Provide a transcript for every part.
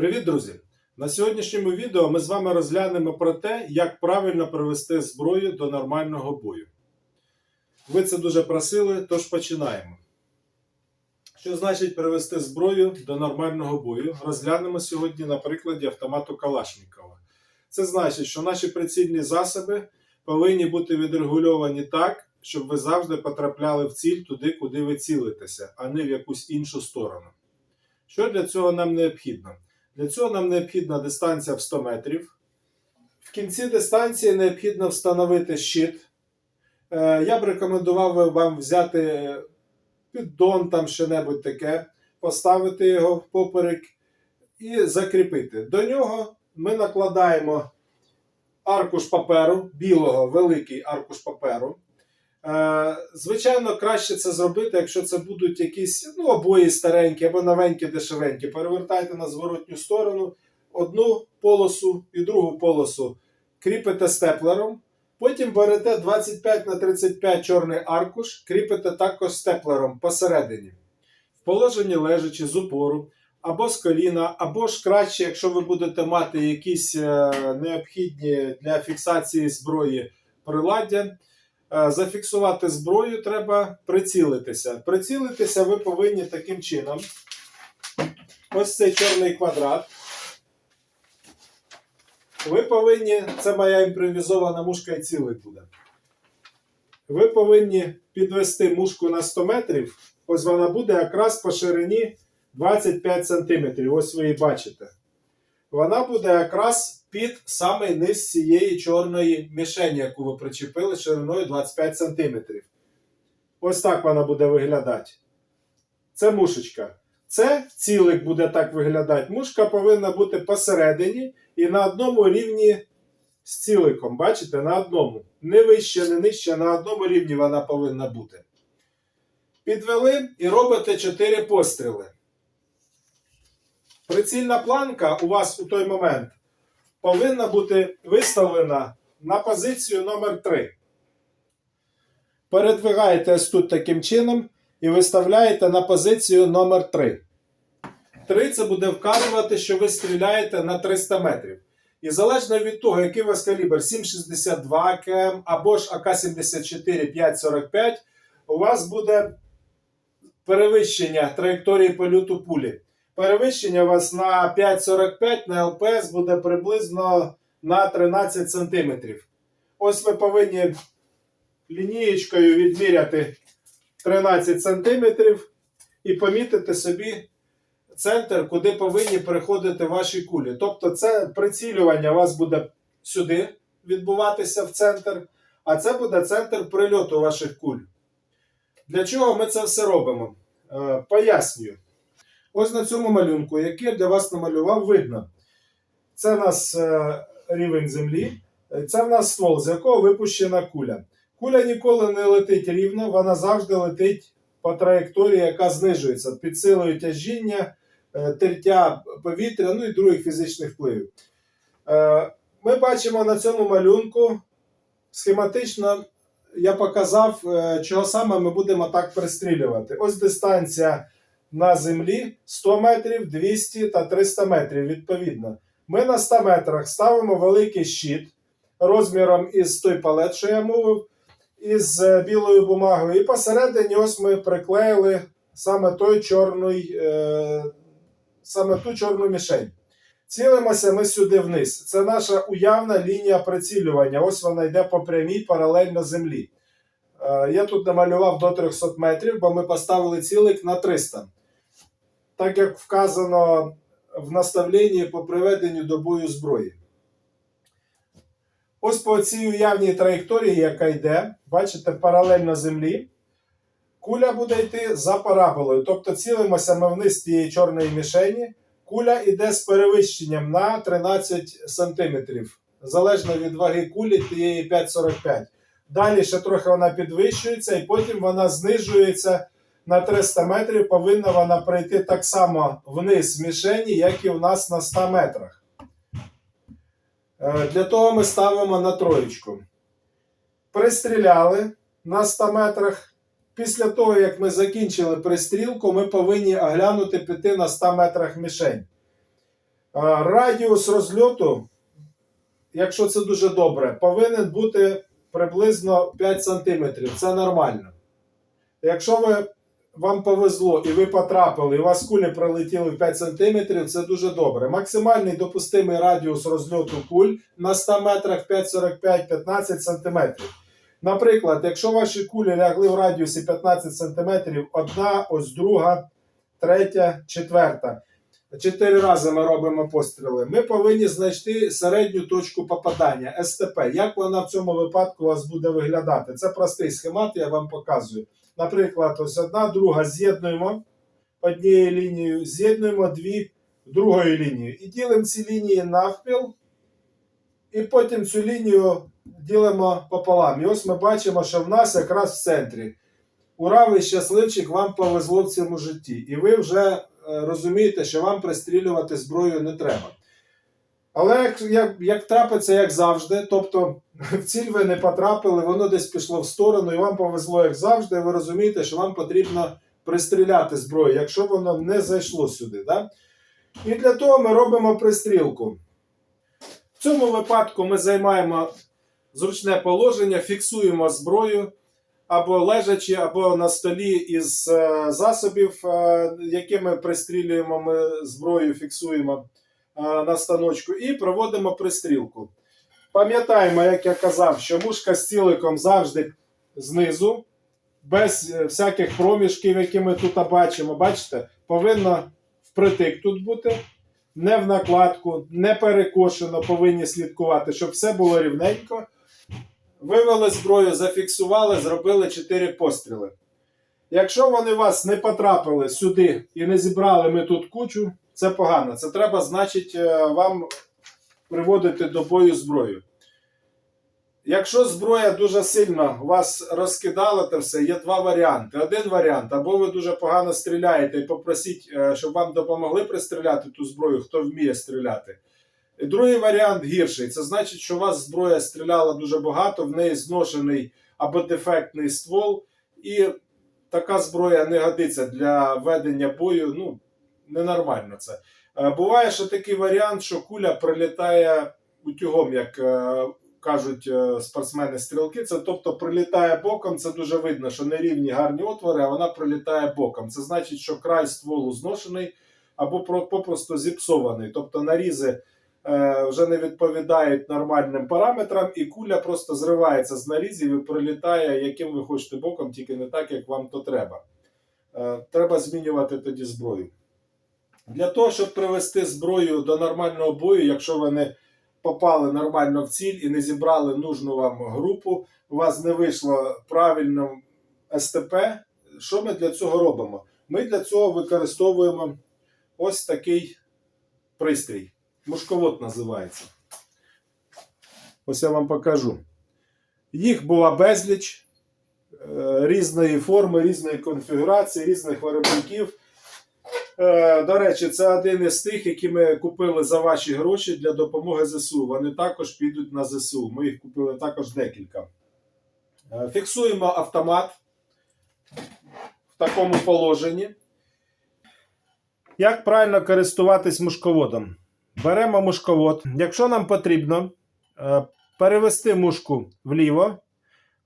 Привіт, друзі! На сьогоднішньому відео ми з вами розглянемо про те, як правильно привести зброю до нормального бою. Ви це дуже просили, тож починаємо. Що значить привести зброю до нормального бою? Розглянемо сьогодні на прикладі автомату Калашникова. Це значить, що наші прицільні засоби повинні бути відрегульовані так, щоб ви завжди потрапляли в ціль туди, куди ви цілитеся, а не в якусь іншу сторону. Що для цього нам необхідно? Для цього нам необхідна дистанція в 100 метрів. В кінці дистанції необхідно встановити щит. Е, Я б рекомендував вам взяти піддон, там що-небудь таке, поставити його впоперек і закріпити. До нього ми накладаємо аркуш паперу, білого, великий аркуш паперу. Е, Звичайно, краще це зробити, якщо це будуть якісь ну, обої старенькі або новенькі, дешевенькі. Перевертайте на зворотню сторону одну полосу і другу полосу кріпите степлером. Потім берете 25 на 35 чорний аркуш, кріпите також степлером посередині. В положенні лежачи з упору, або з коліна, або ж краще, якщо ви будете мати якісь е, необхідні для фіксації зброї приладдя. Е, Зафіксувати зброю треба прицілитися. Прицілитися ви повинні таким чином. Ось цей чорний квадрат. Ви повинні, це моя імпровізована мушка і цілик буде. Ви повинні підвести мушку на 100 метрів. Ось вона буде якраз по ширині 25 см. Ось ви її бачите. Вона буде якраз під самий низ цієї чорної мішені, яку ви причепили шириною 25 см. Ось так вона буде виглядати. Це мушечка. Це цілик буде так виглядати. Мушка повинна бути посередині і на одному рівні з ціликом. Бачите, на одному. Не вище, не нижче, на одному рівні вона повинна бути. Підвели і робите 4 постріли. Прицільна планка у вас у той момент повинна бути виставлена на позицію номер 3 Передвигаєте ось тут таким чином і виставляєте на позицію номер 3 3 це буде вказувати, що ви стріляєте на 300 метрів. І залежно від того, який у вас калібр 7,62 КМ або ж АК-74 5,45, у вас буде перевищення траєкторії польоту пулі. Перевищення у вас на 5,45 на ЛПС буде приблизно на 13 см. Ось ви повинні лінієчкою відміряти 13 см і помітити собі центр, куди повинні переходити ваші кулі. Тобто, це прицілювання у вас буде сюди відбуватися в центр, а це буде центр прильоту ваших куль. Для чого ми це все робимо? Е, пояснюю. Ось на цьому малюнку, який я для вас намалював, видно. Це у нас е, рівень землі, це в нас ствол, з якого випущена куля. Куля ніколи не летить рівно, вона завжди летить по траєкторії, яка знижується під силою тяжіння, е, тертя повітря, ну і других фізичних впливів. Е, Ми бачимо на цьому малюнку схематично. Я показав, чого саме ми будемо так пристрілювати. Ось дистанція на землі 100 метрів, 200 та 300 метрів відповідно. Ми на 100 метрах ставимо великий щит розміром із той палет, що я мовив, із е, білою бумагою. І посередині ось ми приклеїли саме той чорний, е, саме ту чорну мішень. Цілимося ми сюди вниз. Це наша уявна лінія прицілювання. Ось вона йде по прямій паралельно землі. Е, Я тут намалював до 300 метрів, бо ми поставили цілик на 300. Так як вказано в наставленні по приведенню до бою зброї. Ось по цій уявній траєкторії, яка йде, бачите, паралельно землі, куля буде йти за параболою. Тобто цілимося ми вниз тієї чорної мішені. Куля йде з перевищенням на 13 см, залежно від ваги кулі тієї 5,45. Далі ще трохи вона підвищується, і потім вона знижується на 300 метрів. Повинна вона пройти так само вниз мішені, як і в нас на 100 метрах. Е, Для того ми ставимо на троєчку. Пристріляли на 100 метрах. Після того, як ми закінчили пристрілку, ми повинні оглянути піти на 100 метрах мішень. Радіус розльоту, якщо це дуже добре, повинен бути приблизно 5 см. Це нормально. Якщо ви, вам повезло і ви потрапили, і у вас кулі пролетіли в 5 см, це дуже добре. Максимальний допустимий радіус розльоту куль на 100 метрах 5,45-15 см. Наприклад, якщо ваші кулі лягли в радіусі 15 см, одна, ось друга, третя, четверта. Чотири рази ми робимо постріли. Ми повинні знайти середню точку попадання СТП. Як вона в цьому випадку у вас буде виглядати? Це простий схемат, я вам показую. Наприклад, ось одна, друга з'єднуємо однією лінією, з'єднуємо дві другою лінією. І ділимо ці лінії навпіл. І потім цю лінію ділимо пополам. І ось ми бачимо, що в нас якраз в центрі. Ура, ви щасливчик, вам повезло в цьому житті. І ви вже е, розумієте, що вам пристрілювати зброю не треба. Але як, як, як трапиться, як завжди, тобто в ціль ви не потрапили, воно десь пішло в сторону, і вам повезло, як завжди, ви розумієте, що вам потрібно пристріляти зброю, якщо воно не зайшло сюди. Да? І для того ми робимо пристрілку. В цьому випадку ми займаємо зручне положення, фіксуємо зброю або лежачи, або на столі із е, засобів, е, якими пристрілюємо ми зброю, фіксуємо на станочку, і проводимо пристрілку. Пам'ятаємо, як я казав, що мушка з ціликом завжди знизу, без е, всяких проміжків, які ми тут бачимо. Бачите, повинно впритик тут бути. Не в накладку, не перекошено, повинні слідкувати, щоб все було рівненько. Вивели зброю, зафіксували, зробили 4 постріли. Якщо вони вас не потрапили сюди і не зібрали ми тут кучу, це погано. Це треба, значить, е, вам приводити до бою зброю. Якщо зброя дуже сильно вас розкидала, то все, є два варіанти. Один варіант, або ви дуже погано стріляєте і попросіть, е, щоб вам допомогли пристріляти ту зброю, хто вміє стріляти. І Другий варіант гірший. Це значить, що у вас зброя стріляла дуже багато, в неї зношений або дефектний ствол, і така зброя не годиться для ведення бою. Ну, ненормально це. Е, Буває ще такий варіант, що куля прилітає утюгом, як е, кажуть е, спортсмени-стрілки. Це тобто прилітає боком, це дуже видно, що нерівні гарні отвори, а вона прилітає боком. Це значить, що край стволу зношений або попросту зіпсований. Тобто нарізи вже не відповідають нормальним параметрам, і куля просто зривається з нарізів і прилітає, яким ви хочете боком, тільки не так, як вам то треба. Треба змінювати тоді зброю. Для того, щоб привести зброю до нормального бою, якщо ви не попали нормально в ціль і не зібрали нужну вам групу, у вас не вийшло правильно СТП, що ми для цього робимо? Ми для цього використовуємо ось такий пристрій. Мушковод називається. Ось я вам покажу. Їх була безліч е, різної форми, різної конфігурації, різних виробників. Е, До речі, це один із тих, які ми купили за ваші гроші для допомоги ЗСУ. Вони також підуть на ЗСУ. Ми їх купили також декілька. Е, Фіксуємо автомат в такому положенні. Як правильно користуватись мушководом? Беремо мушковод. Якщо нам потрібно е, перевести мушку вліво,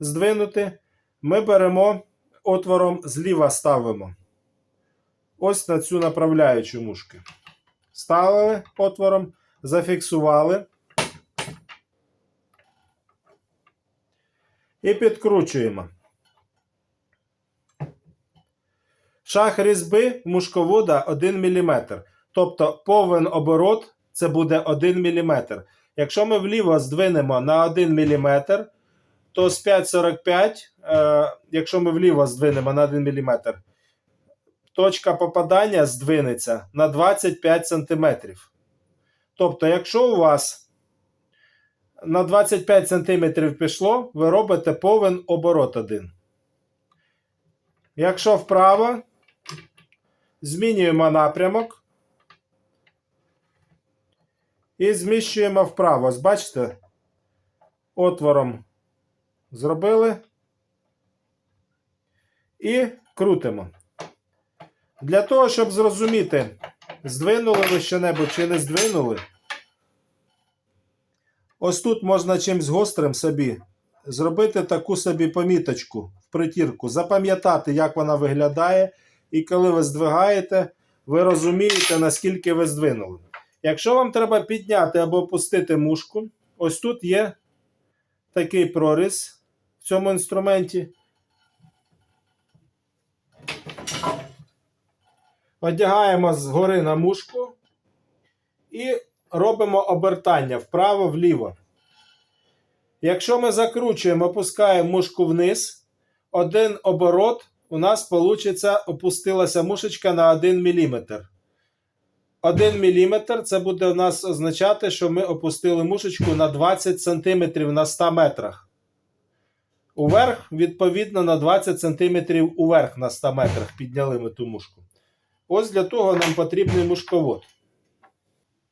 здвинути, ми беремо отвором зліва ставимо ось на цю направляючу мушки. Ставили отвором, зафіксували. І підкручуємо. Шах різьби мушковода 1 мм. Тобто повен оборот це буде 1 мм. Якщо ми вліво здвинемо на 1 мм, то з 5,45, е, якщо ми вліво здвинемо на 1 мм, точка попадання здвинеться на 25 см. Тобто, якщо у вас на 25 см пішло, ви робите повен оборот один. Якщо вправо, змінюємо напрямок і зміщуємо вправо. Бачите, отвором зробили і крутимо. Для того, щоб зрозуміти, Здвинули ви що-небудь чи не здвинули? Ось тут можна чимсь гострим собі зробити таку собі поміточку в притірку, запам'ятати, як вона виглядає, і коли ви здвигаєте, ви розумієте, наскільки ви здвинули. Якщо вам треба підняти або опустити мушку, ось тут є такий проріз в цьому інструменті. Одягаємо згори на мушку і робимо обертання вправо-вліво. Якщо ми закручуємо, опускаємо мушку вниз, один оборот у нас вийде, опустилася мушечка на 1 мм. 1 мм це буде у нас означати, що ми опустили мушечку на 20 см на 100 метрах. Уверх, відповідно, на 20 см уверх на 100 метрах підняли ми ту мушку. Ось для того нам потрібний мушковод.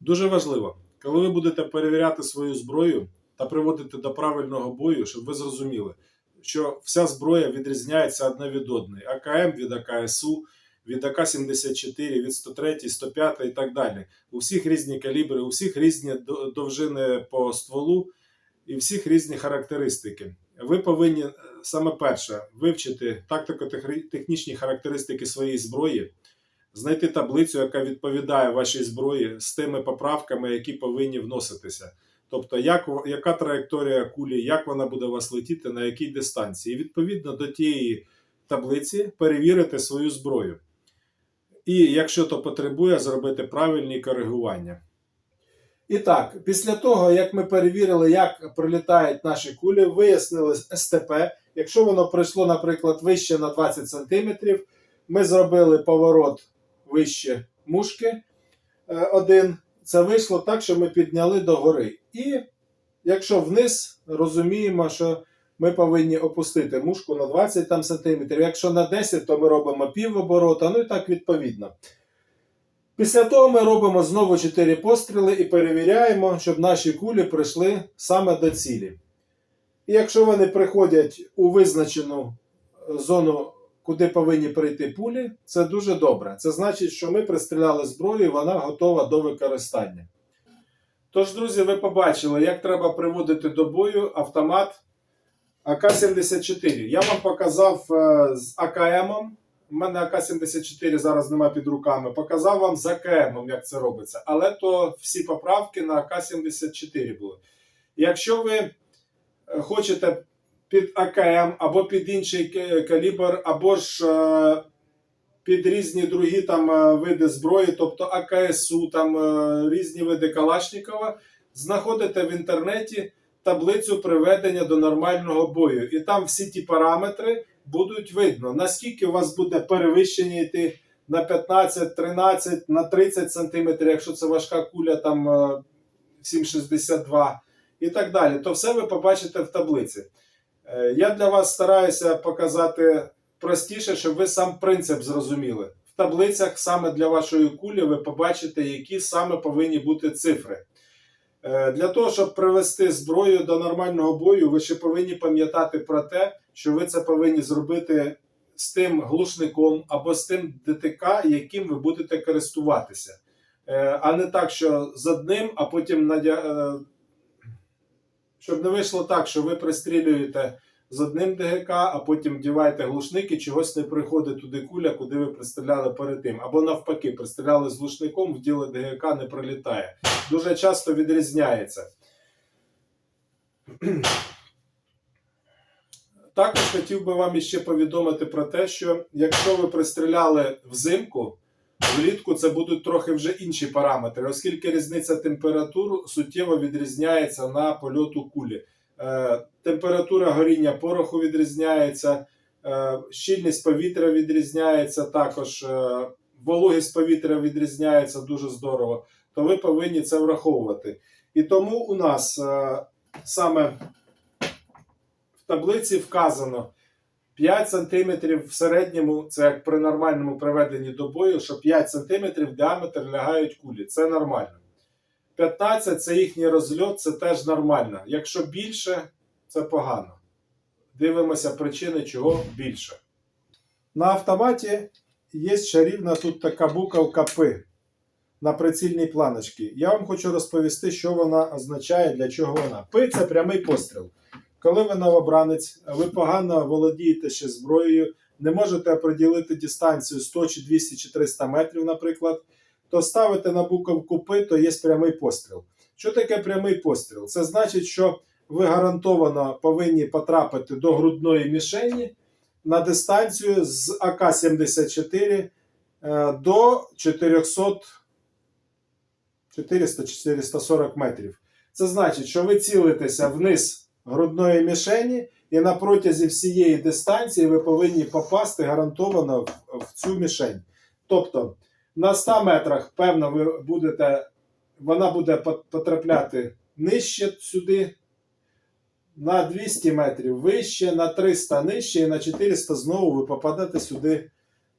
Дуже важливо, коли ви будете перевіряти свою зброю та приводити до правильного бою, щоб ви зрозуміли, що вся зброя відрізняється одна від одної. АКМ від АКСУ, від АК-74, від 103, 105 і так далі. У всіх різні калібри, у всіх різні довжини по стволу і всіх різні характеристики. Ви повинні е, саме перше вивчити тактико-технічні характеристики своєї зброї, знайти таблицю, яка відповідає вашій зброї з тими поправками, які повинні вноситися. Тобто, як, яка траєкторія кулі, як вона буде у вас летіти, на якій дистанції. І відповідно до тієї таблиці перевірити свою зброю. І якщо то потребує, зробити правильні коригування. І так, після того, як ми перевірили, як прилітають наші кулі, вияснили СТП. Якщо воно пройшло, наприклад, вище на 20 см, ми зробили поворот вище мушки е, один. Це вийшло так, що ми підняли догори. І якщо вниз, розуміємо, що ми повинні опустити мушку на 20 там, сантиметрів. Якщо на 10, то ми робимо пів оборота, ну і так відповідно. Після того ми робимо знову 4 постріли і перевіряємо, щоб наші кулі прийшли саме до цілі. І якщо вони приходять у визначену е, зону, куди повинні прийти пулі, це дуже добре. Це значить, що ми пристріляли зброю і вона готова до використання. Тож, друзі, ви побачили, як треба приводити до бою автомат АК-74. Я вам показав е, з АКМ. У мене АК-74 зараз нема під руками. Показав вам з АКМ, як це робиться. Але то всі поправки на АК-74 були. Якщо ви е, хочете під АКМ або під інший калібр, або ж е, під різні другі там е, види зброї, тобто АКСУ, там е, різні види Калашникова, знаходите в інтернеті таблицю приведення до нормального бою. І там всі ті параметри будуть видно, наскільки у вас буде перевищення йти на 15, 13, на 30 см, якщо це важка куля, там е, 7,62 і так далі. То все ви побачите в таблиці. Е, Я для вас стараюся показати простіше, щоб ви сам принцип зрозуміли. В таблицях саме для вашої кулі ви побачите, які саме повинні бути цифри. Е, Для того, щоб привести зброю до нормального бою, ви ще повинні пам'ятати про те, що ви це повинні зробити з тим глушником або з тим ДТК, яким ви будете користуватися. Е, А не так, що з одним, а потім щоб не вийшло так, що ви пристрілюєте з одним ДГК, а потім вдіваєте глушник і чогось не приходить туди куля, куди ви пристріляли перед тим. Або навпаки, пристріляли з глушником, вділи ДГК, не прилітає. Дуже часто відрізняється. Також хотів би вам іще повідомити про те, що якщо ви пристріляли взимку, влітку це будуть трохи вже інші параметри, оскільки різниця температур суттєво відрізняється на польоту кулі. Е, температура горіння пороху відрізняється, е, щільність повітря відрізняється, також е, вологість повітря відрізняється дуже здорово, то ви повинні це враховувати. І тому у нас саме в таблиці вказано 5 см в середньому, це як при нормальному приведенні до бою, що 5 см в діаметр лягають кулі. Це нормально. 15 це їхній розльот, це теж нормально. Якщо більше, це погано. Дивимося причини, чого більше. На автоматі є чарівна тут така буковка П. на прицільній планочці. Я вам хочу розповісти, що вона означає, для чого вона. Пи це прямий постріл. Коли ви новобранець, ви погано володієте ще зброєю, не можете оприділити дистанцію 100 чи 200 чи 300 метрів, наприклад, то ставите на буковку Пи, то є прямий постріл. Що таке прямий постріл? Це значить, що ви гарантовано повинні потрапити до грудної мішені на дистанцію з АК-74 е, до 400 400-440 метрів. Це значить, що ви цілитеся вниз грудної мішені, і на протязі всієї дистанції ви повинні попасти гарантовано в, в цю мішень. Тобто на 100 метрах, певно, ви будете, вона буде потрапляти нижче сюди, на 200 метрів вище, на 300 нижче, і на 400 знову ви попадете сюди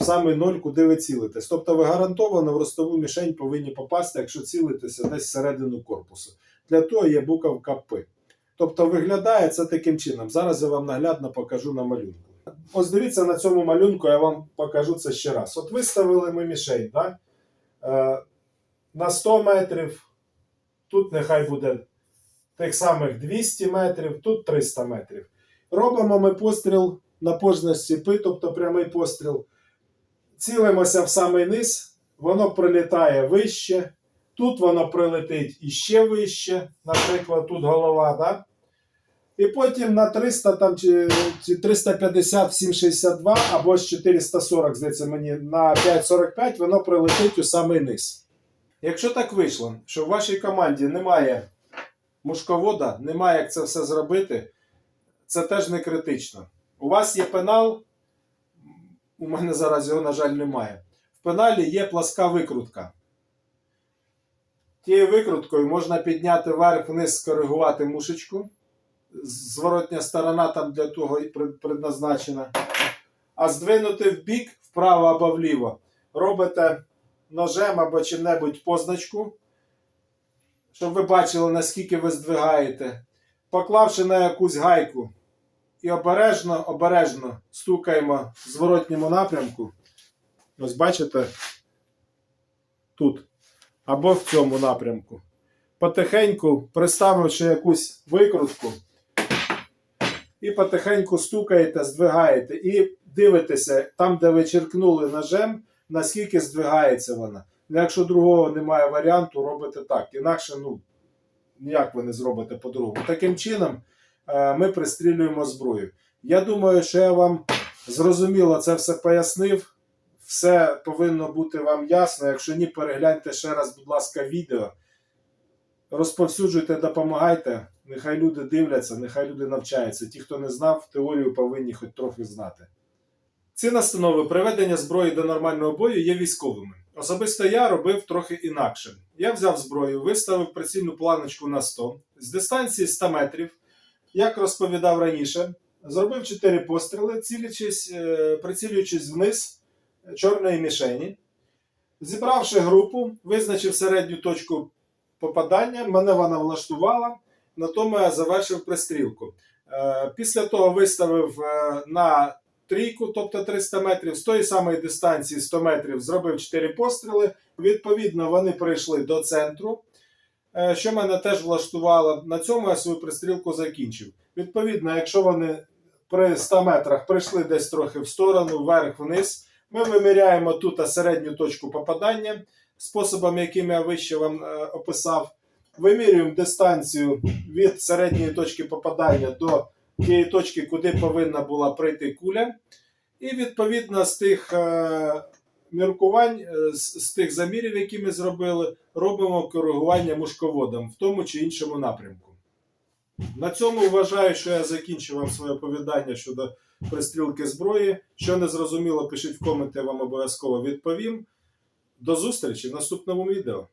в самий ноль, куди ви цілитесь. Тобто ви гарантовано в ростову мішень повинні попасти, якщо цілитеся десь всередину корпусу. Для того є буковка П. Тобто виглядає це таким чином. Зараз я вам наглядно покажу на малюнку. Ось дивіться на цьому малюнку, я вам покажу це ще раз. От виставили ми мішень, так? Е, на 100 метрів, тут нехай буде тих самих 200 метрів, тут 300 метрів. Робимо ми постріл на пожності пи, тобто прямий постріл. Цілимося в самий низ, воно прилітає вище. Тут воно прилетить іще вище, наприклад, тут голова, да? І потім на 300 там, чи, чи 350 в 762 або з 440, здається мені, на 545 воно прилетить у самий низ. Якщо так вийшло, що в вашій команді немає мушковода, немає як це все зробити, це теж не критично. У вас є пенал, у мене зараз його, на жаль, немає. В пеналі є пласка викрутка. Тією викруткою можна підняти вверх-вниз, скоригувати мушечку. Зворотня сторона там для того і предназначена. А здвинути в бік, вправо або вліво, робите ножем або чим-небудь позначку, щоб ви бачили, наскільки ви здвигаєте. Поклавши на якусь гайку і обережно, обережно стукаємо в зворотньому напрямку. Ось бачите, тут. Або в цьому напрямку. Потихеньку, приставивши якусь викрутку, і потихеньку стукаєте, здвигаєте, і дивитеся, там, де ви черкнули ножем, наскільки здвигається вона. Ну, Якщо другого немає варіанту, робите так. Інакше, ну, ніяк ви не зробите по-другому. Таким чином е, ми пристрілюємо зброю. Я думаю, що я вам зрозуміло це все пояснив. Все повинно бути вам ясно. Якщо ні, перегляньте ще раз, будь ласка, відео. Розповсюджуйте, допомагайте. Нехай люди дивляться, нехай люди навчаються. Ті, хто не знав, теорію повинні хоч трохи знати. Ці настанови приведення зброї до нормального бою є військовими. Особисто я робив трохи інакше. Я взяв зброю, виставив прицільну планочку на 100 з дистанції 100 метрів, як розповідав раніше, зробив 4 постріли, цілячись, е, прицілюючись вниз чорної мішені. Зібравши групу, визначив середню точку попадання, мене вона влаштувала, на тому я завершив пристрілку. Е, Після того виставив е, на трійку, тобто 300 метрів, з тої самої дистанції 100 метрів зробив 4 постріли. Відповідно, вони прийшли до центру, е, що мене теж влаштувало. На цьому я свою пристрілку закінчив. Відповідно, якщо вони при 100 метрах прийшли десь трохи в сторону, вверх-вниз, ми виміряємо тут середню точку попадання способом, яким я вище вам описав. Вимірюємо дистанцію від середньої точки попадання до тієї точки, куди повинна була прийти куля. І відповідно з тих е, міркувань, е, з, тих замірів, які ми зробили, робимо коригування мушководом в тому чи іншому напрямку. На цьому вважаю, що я закінчив вам своє оповідання щодо пристрілки зброї. Що не зрозуміло, пишіть в коменти, я вам обов'язково відповім. До зустрічі в наступному відео.